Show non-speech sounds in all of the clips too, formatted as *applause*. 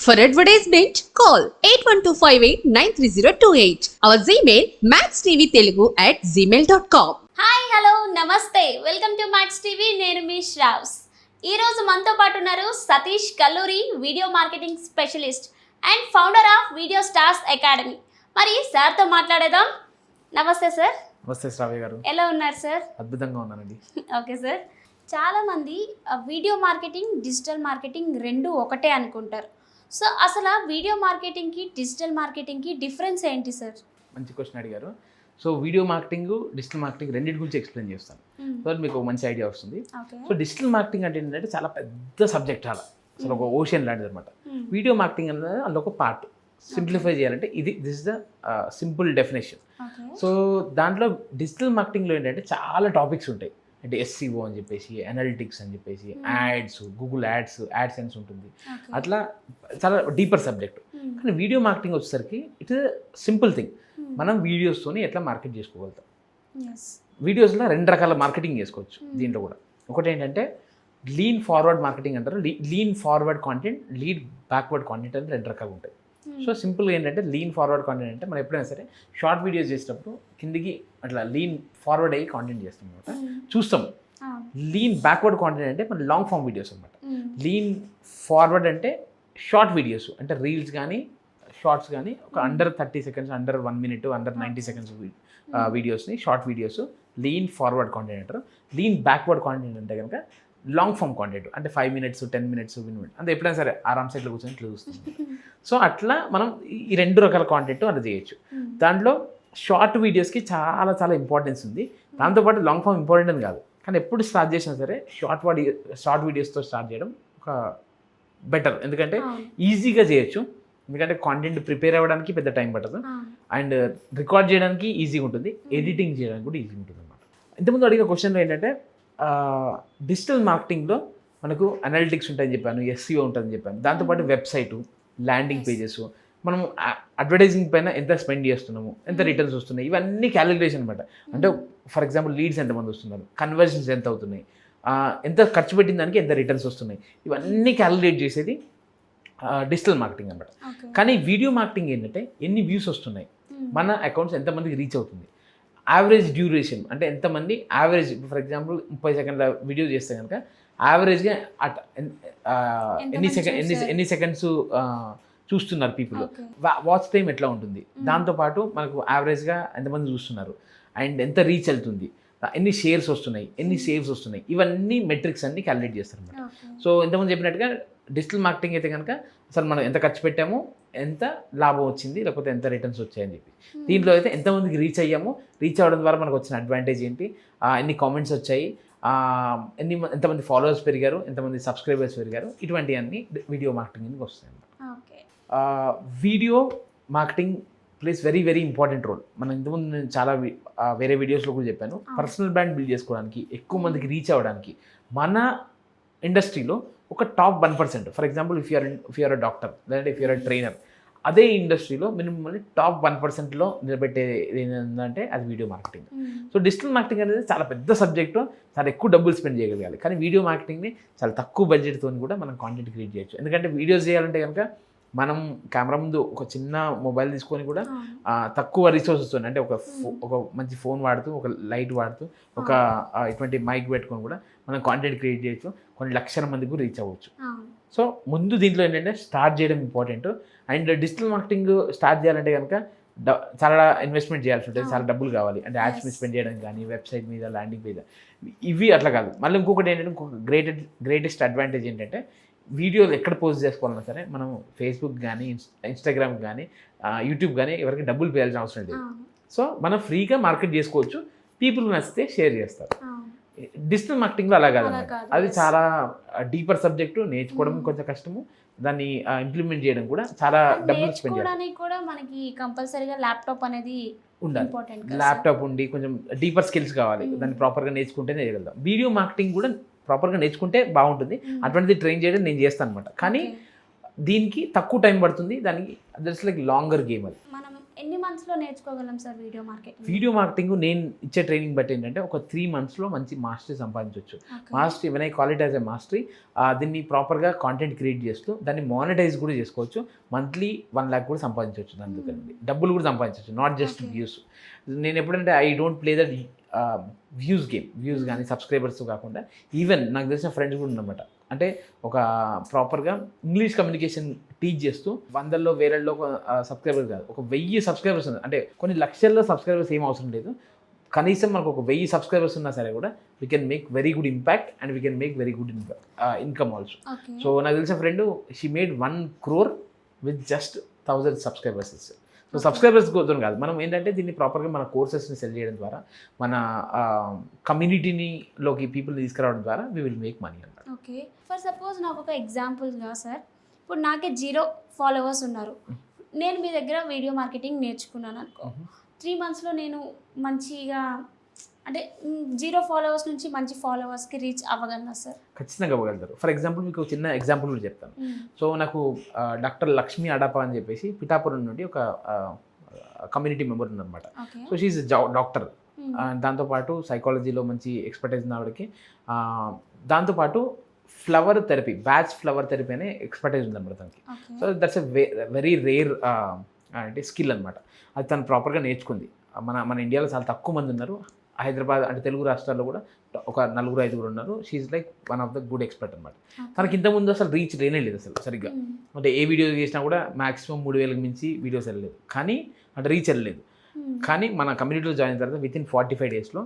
For advertisement, call 8125893028. Our Gmail, maxtvtelugu at gmail.com. Hi hello నమస్తే welcome to Max TV నేను మీ శ్రావ్స్ ఈరోజు మనతో పాటు ఉన్నారు Satish Kalluri video marketing specialist and founder of video stars academy మరి సార్తో మాట్లాడేద్దాం. నమస్తే సార్ నమస్తే శ్రావ్య గారు. ఎలా ఉన్నారు సార్ అద్భుతంగా ఉన్నానండి. ఓకే సార్ చాలామంది ఆ, వీడియో మార్కెటింగ్ డిజిటల్ మార్కెటింగ్ రెండు ఒకటే అనుకుంటారు. సో అసలు వీడియో మార్కెటింగ్కి డిజిటల్ మార్కెటింగ్కి డిఫరెన్స్ ఏంటి సార్ మంచి క్వశ్చన్ అడిగారు. So video marketing digital marketing రెండింటి గురించి ఎక్స్ప్లెయిన్ చేస్తాను. సో అది మీకు మంచి ఐడియా వస్తుంది. సో డిజిటల్ మార్కెటింగ్ అంటే ఏంటంటే చాలా పెద్ద సబ్జెక్ట్ చాలా. అసలు ఒక ఓషన్ లాంటిది అనమాట వీడియో మార్కెటింగ్ అనేది అందులో ఒక పార్ట్ సింప్లిఫై చేయాలంటే ఇది this is the simple definition so దాంట్లో డిజిటల్ మార్కెటింగ్లో ఏంటంటే చాలా టాపిక్స్ ఉంటాయి. అంటే ఎస్సీఓ అని చెప్పేసి అనలిటిక్స్ అని చెప్పేసి ads Google ads AdSense ఉంటుంది. అట్లా చాలా డీపర్ సబ్జెక్ట్ కానీ వీడియో మార్కెటింగ్ వచ్చేసరికి ఇట్ ఇస్ సింపుల్ థింగ్ మనం వీడియోస్తోని ఎట్లా మార్కెట్ చేసుకోగలుగుతాం? వీడియోస్లో రెండు రకాల మార్కెటింగ్ చేసుకోవచ్చు దీంట్లో కూడా. ఒకటి ఏంటంటే లీన్ ఫార్వర్డ్ మార్కెటింగ్ అంటారు lean forward content lead backward content అని రెండు రకాలు ఉంటాయి. సో సింపుల్గా ఏంటంటే లీన్ ఫార్వర్డ్ కాంటెంట్ అంటే మనం ఎప్పుడైనా సరే షార్ట్ వీడియోస్ చేసేటప్పుడు కిందికి అట్లా లీన్ ఫార్వర్డ్ అయ్యి కాంటెంట్ చేస్తాం అనమాట చూస్తాం. లీన్ బ్యాక్వర్డ్ కాంటెంట్ అంటే మన లాంగ్ ఫామ్ వీడియోస్ అనమాట లీన్ ఫార్వర్డ్ అంటే షార్ట్ వీడియోస్ అంటే రీల్స్ కానీ షార్ట్స్ కానీ ఒక under thirty seconds under one minute under ninety seconds వీడియోస్ని short videos lean forward content అంటారు. లీన్ బ్యాక్వర్డ్ కాంటెంట్ అంటే కనుక లాంగ్ ఫామ్ కాంటెంట్ అంటే five minutes ten minutes one minute అంటే ఎప్పుడైనా సరే ఆరామ్ సైడ్లో కూర్చొని ఇట్లా చూస్తుంది *laughs* సో అట్లా మనం ఈ రెండు రకాల కాంటెంట్ అలా చేయొచ్చు. దాంట్లో షార్ట్ వీడియోస్కి చాలా చాలా ఇంపార్టెన్స్ ఉంది. దాంతోపాటు లాంగ్ ఫామ్ ఇంపార్టెంట్ అని కాదు. కానీ ఎప్పుడు స్టార్ట్ చేసినా సరే షార్ట్ వాడి షార్ట్ వీడియోస్తో స్టార్ట్ చేయడం ఒక బెటర్ ఎందుకంటే ఈజీగా చేయొచ్చు. ఎందుకంటే కాంటెంట్ ప్రిపేర్ అవ్వడానికి పెద్ద టైం పట్టదు. అండ్ రికార్డ్ చేయడానికి ఈజీగా ఉంటుంది. ఎడిటింగ్ చేయడానికి కూడా ఈజీగా ఉంటుంది అనమాట ఇంతకుముందు అడిగిన క్వశ్చన్లో ఏంటంటే డిజిటల్ మార్కెటింగ్లో మనకు అనలిటిక్స్ ఉంటాయని చెప్పాను ఎస్సీఓ ఉంటుందని చెప్పాను. దాంతోపాటు వెబ్సైటు ల్యాండింగ్ పేజెస్ మనం అడ్వర్టైజింగ్ పైన ఎంత స్పెండ్ చేస్తున్నాము ఎంత రిటర్న్స్ వస్తున్నాయి ఇవన్నీ క్యాలిక్యులేషన్ అనమాట అంటే ఫర్ ఎగ్జాంపుల్ లీడ్స్ ఎంతమంది వస్తున్నారు కన్వర్జన్స్ ఎంత అవుతున్నాయి ఎంత ఖర్చు పెట్టిన దానికి ఎంత రిటర్న్స్ వస్తున్నాయి ఇవన్నీ క్యాలిక్యులేట్ చేసేది డిజిటల్ మార్కెటింగ్ అనమాట కానీ వీడియో మార్కెటింగ్ ఏంటంటే ఎన్ని వ్యూస్ వస్తున్నాయి మన అకౌంట్స్ ఎంతమందికి రీచ్ అవుతుంది యావరేజ్ డ్యూరేషన్ అంటే ఎంతమంది? యావరేజ్ ఫర్ ఎగ్జాంపుల్ ముప్పై సెకండ్ల వీడియో చేస్తే కనుక యావరేజ్గా అట్ ఎన్ని ఎంతమంది సెకండ్ ఎన్ని? ఎన్ని సెకండ్స్ చూస్తున్నారు పీపుల్ వాచ్ టైం ఎట్లా ఉంటుంది? దాంతోపాటు మనకు యావరేజ్గా ఎంతమంది చూస్తున్నారు? అండ్ ఎంత రీచ్ వెళ్తుంది? ఎన్ని షేర్స్ వస్తున్నాయి? ఎన్ని సేవ్స్ వస్తున్నాయి? ఇవన్నీ మెట్రిక్స్ అన్ని క్యాలిక్యులేట్ చేస్తారు అనమాట సో ఇంతకుముందు చెప్పినట్టుగా డిజిటల్ మార్కెటింగ్ అయితే కనుక అసలు మనం ఎంత ఖర్చు పెట్టాము ఎంత లాభం వచ్చింది లేకపోతే ఎంత రిటర్న్స్ వచ్చాయని చెప్పి. దీంట్లో అయితే ఎంతమందికి రీచ్ అయ్యాము రీచ్ అవ్వడం ద్వారా మనకు వచ్చిన అడ్వాంటేజ్ ఏంటి? ఎన్ని కామెంట్స్ వచ్చాయి? ఎన్ని ఎంతమంది ఫాలోవర్స్ పెరిగారు? ఎంతమంది సబ్స్క్రైబర్స్ పెరిగారు? ఇటువంటివన్నీ వీడియో మార్కెటింగ్కి వస్తాయి అన్నమాట. Video marketing plays very very important role మనం ఇంతకుముందు నేను చాలా వేరే వీడియోస్లో కూడా చెప్పాను. పర్సనల్ బ్రాండ్ బిల్డ్ చేసుకోవడానికి ఎక్కువ మందికి రీచ్ అవ్వడానికి మన ఇండస్ట్రీలో ఒక top one percent. For example if you're if you're a doctor లేదంటే ఇఫ్ యూఆర్ అ ట్రైనర్ అదే ఇండస్ట్రీలో మిమ్మల్ని టాప్ వన్ పర్సెంట్లో నిలబెట్టేది ఏంటంటే అది video marketing so digital marketing అనేది చాలా పెద్ద సబ్జెక్టు చాలా ఎక్కువ డబ్బులు స్పెండ్ చేయగలగాలి. కానీ వీడియో మార్కెటింగ్ని చాలా తక్కువ బడ్జెట్తో కూడా మనం కాంటెంట్ క్రియేట్ చేయొచ్చు. ఎందుకంటే వీడియోస్ చేయాలంటే కనుక మనం కెమెరా ముందు ఒక చిన్న మొబైల్ తీసుకొని కూడా తక్కువ రిసోర్సెస్ అంటే ఒక ఫో- ఒక మంచి ఫోన్ వాడుతూ ఒక లైట్ వాడుతూ ఒక ఇటువంటి మైక్ పెట్టుకొని కూడా మనం కాంటెంట్ క్రియేట్ చేయొచ్చు కొన్ని లక్షల మందికి రీచ్ అవ్వచ్చు. సో ముందు దీంట్లో ఏంటంటే స్టార్ట్ చేయడం important and digital marketing start చేయాలంటే కనుక డ- చాలా ఇన్వెస్ట్మెంట్ చేయాల్సి ఉంటుంది చాలా డబ్బులు కావాలి. అంటే యాడ్స్ మీద. స్పెండ్ చేయడం కానీ వెబ్సైట్ మీద ల్యాండింగ్ మీద ఇవి అట్లా కాదు. మళ్ళీ ఇంకొకటి ఏంటంటే ఇంకొక గ్రేటెడ్ గ్రేటెస్ట్ అడ్వాంటేజ్ ఏంటంటే వీడియోలు ఎక్కడ పోస్ట్ చేసుకోవాలన్నా సరే మనం ఫేస్బుక్ కానీ ఇన్స్టాగ్రామ్ కానీ యూట్యూబ్ కానీ ఎవరికి డబ్బులు పేయాల్సిన అవసరం లేదు. సో మనం ఫ్రీగా మార్కెట్ చేసుకోవచ్చు. పీపుల్ నచ్చితే షేర్ చేస్తారు. డిజిటల్ మార్కెటింగ్లో అలా కాదు అది. చాలా డీపర్ సబ్జెక్టు నేర్చుకోవడం కొంచెం కష్టము. దాన్ని ఇంప్లిమెంట్ చేయడం కూడా చాలా డబ్బులు స్పెండ్ నేర్చుకోవడానికి కూడా మనకి కంపల్సరీగా ల్యాప్టాప్ అనేది ఉండాలి. ల్యాప్టాప్ ఉండి కొంచెం డీపర్ స్కిల్స్ కావాలి. దాన్ని ప్రాపర్గా నేర్చుకుంటేనే చేయగలుగుతాం. వీడియో మార్కెటింగ్ కూడా ప్రాపర్గా నేర్చుకుంటే బాగుంటుంది. అటువంటిది ట్రైన్ చేయడం నేను చేస్తాను అనమాట కానీ దీనికి తక్కువ టైం పడుతుంది. దానికి దట్స్ లైక్ లాంగర్ గేమ్ అది. మనం ఎన్ని మంత్స్లో నేర్చుకోగలం sir video marketing video marketing నేను ఇచ్చే ట్రైనింగ్ బట్టి ఏంటంటే ఒక త్రీ మంత్స్లో మంచి మాస్టరీ సంపాదించవచ్చు mastery when I quality as a mastery దీన్ని ప్రాపర్గా కాంటెంట్ క్రియేట్ చేస్తూ దాన్ని మానిటైజ్ కూడా చేసుకోవచ్చు. మంత్లీ వన్ ల్యాక్ కూడా సంపాదించవచ్చు దాని దగ్గర డబ్బులు కూడా సంపాదించవచ్చు నాట్ జస్ట్. వ్యూస్ నేను ఎప్పుడంటే I don't play that views game views కానీ సబ్స్క్రైబర్స్ కాకుండా ఈవెన్ నాకు తెలిసిన ఫ్రెండ్స్ కూడా ఉన్నమాట. అంటే ఒక ప్రాపర్గా ఇంగ్లీష్ కమ్యూనికేషన్ టీచ్ చేస్తూ వందల్లో వేలల్లో సబ్స్క్రైబర్స్ కాదు ఒక వెయ్యి సబ్స్క్రైబర్స్ ఉంది అంటే కొన్ని లక్షల్లో సబ్స్క్రైబర్స్ ఏం అవసరం లేదు. కనీసం మనకు ఒక వెయ్యి సబ్స్క్రైబర్స్ ఉన్నా సరే కూడా we can make very good impact and we can make very good income also so నాకు తెలిసిన friend she made one crore with just thousand subscribers so. Subscribers కోసం కాదు. మనం ఏంటంటే దీన్ని ప్రాపర్గా మన కోర్సెస్ని సెల్ చేయడం ద్వారా మన కమ్యూనిటీని లోకి పీపుల్ని తీసుకురావడం ద్వారా వీ విల్ మేక్ మనీ అన్నమాట ఓకే. ఫర్ సపోజ్ నాకు ఒక ఎగ్జాంపుల్గా సార్ ఇప్పుడు నాకే జీరో ఫాలోవర్స్ ఉన్నారు. నేను మీ దగ్గర వీడియో మార్కెటింగ్ నేర్చుకున్నాను అనుకో. త్రీ మంత్స్లో నేను మంచిగా అంటే జీరో ఫాలోవర్స్ నుంచి మంచి ఫాలోవర్స్కి రీచ్ అవ్వగలనా సార్? ఖచ్చితంగా ఇవ్వగలుగుతారు ఫర్ ఎగ్జాంపుల్ మీకు చిన్న ఎగ్జాంపుల్ కూడా చెప్తాను. సో నాకు డాక్టర్ లక్ష్మీ అడాప అని చెప్పేసి పిఠాపురం నుండి ఒక కమ్యూనిటీ మెంబర్ ఉందన్నమాట. So she's doctor. దాంతోపాటు సైకాలజీలో మంచి ఎక్స్పర్టైజ్ ఉన్న ఆవిడకి దాంతోపాటు flower therapy Bach flower therapy అనే ఎక్స్పర్టైజ్ ఉందన్నమాట తనకి. So that's a very rare అంటే స్కిల్ అనమాట అది తను ప్రాపర్గా నేర్చుకుంది. మన మన ఇండియాలో చాలా తక్కువ మంది ఉన్నారు. హైదరాబాద్ అంటే తెలుగు రాష్ట్రాల్లో కూడా ఒక నలుగురు ఐదుగురు ఉన్నారు. She's like one of the good expert అనమాట తనకి ఇంతకుముందు అసలు రీచ్ లేనే లేదు అసలు సరిగ్గా. అంటే ఏ వీడియో చేసినా కూడా మాక్సిమం మూడు వేలకు మించి వీడియోస్ వెళ్ళలేదు. కానీ అంటే రీచ్ వెళ్ళలేదు. కానీ మన కమ్యూనిటీలో జాయిన్ అయిన తర్వాత విత్ ఇన్ ఫార్టీ ఫైవ్ డేస్లో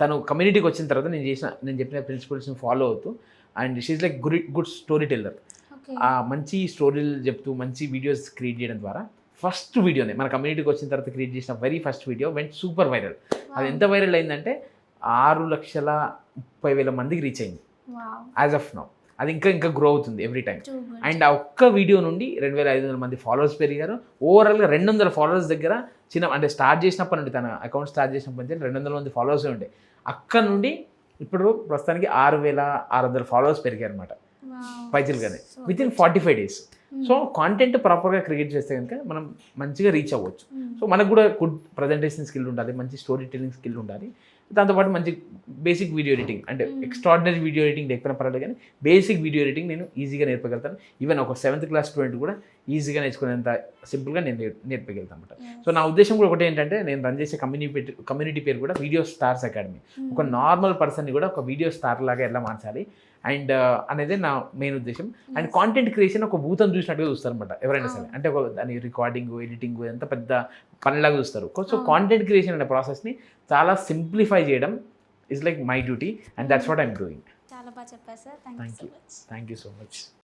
తను కమ్యూనిటీకి వచ్చిన తర్వాత నేను చేసిన నేను చెప్పిన ప్రిన్సిపల్స్ని ఫాలో అవుతూ and she's like good good story teller ఆ మంచి స్టోరీలు చెప్తూ మంచి వీడియోస్ క్రియేట్ చేయడం ద్వారా ఫస్ట్ వీడియోనే మన కమ్యూనిటీకి వచ్చిన తర్వాత క్రియేట్ చేసిన very first video went super viral అది ఎంత వైరల్ అయిందంటే ఆరు లక్షల ముప్పై వేల మందికి రీచ్ అయింది. యాజ్ ఆఫ్ నౌ అది ఇంకా ఇంకా గ్రో అవుతుంది ఎవ్రీ టైం అండ్ ఆ ఒక్క వీడియో నుండి రెండు వేల ఐదు వందల మంది ఫాలోవర్స్ పెరిగారు. ఓవరాల్గా రెండు వందల ఫాలోవర్స్ దగ్గర చిన్న అంటే స్టార్ట్ చేసినప్పటి నుండి తన అకౌంట్ స్టార్ట్ చేసినప్పటి నుంచి రెండు వందల మంది ఫాలోవర్స్ ఉండే. అక్కడ నుండి ఇప్పుడు ప్రస్తుతానికి ఆరు వేల ఆరు వందల ఫాలోవర్స్ పెరిగారు అనమాట పైసలుగానే within forty five days so content ప్రాపర్గా క్రియేట్ చేస్తే కనుక మనం మంచిగా రీచ్ అవ్వచ్చు. సో మనకు కూడా గుడ్ ప్రజెంటేషన్ స్కిల్ ఉండాలి మంచి స్టోరీ టెల్లింగ్ స్కిల్ ఉండాలి దాంతోపాటు మంచి బేసిక్ వీడియో ఎడిటింగ్ అంటే. ఎక్స్ట్రాడినరీ వీడియో ఎడిటింగ్ లేకపోయినా పర్వాలేదు కానీ బేసిక్ వీడియో ఎడిటింగ్ నేను ఈజీగా నేర్పగలుగుతాను. ఈవెన్ ఒక సెవెంత్ క్లాస్ స్టూడెంట్ కూడా ఈజీగా నేర్చుకునేంత సింపుల్గా నేను నేర్- నేర్పగలుగుతాను అనమాట సో నా ఉద్దేశం కూడా ఒకటి ఏంటంటే నేను రన్ చేసే కమ్యూనిటీ కమ్యూనిటీ పేరు కూడా వీడియో స్టార్స్ అకాడమీ ఒక నార్మల్ పర్సన్ని కూడా ఒక వీడియో స్టార్ లాగా ఎలా మార్చాలి? అండ్ అనేది నా మెయిన్ ఉద్దేశం. అండ్ కాంటెంట్ క్రియేషన్ ఒక భూతం చూసినట్టుగా చూస్తారు అనమాట ఎవరైనా సరే. అంటే ఒక దాని రికార్డింగ్ ఎడిటింగ్ ఎంత పెద్ద పనిలాగా చూస్తారు. సో. కాంటెంట్ క్రియేషన్ అనే ప్రాసెస్ని చాలా సింప్లిఫై చేయడం is like my duty and that's what I'm doing చాలా బాగా చెప్పారు sir. Thank you thank you so much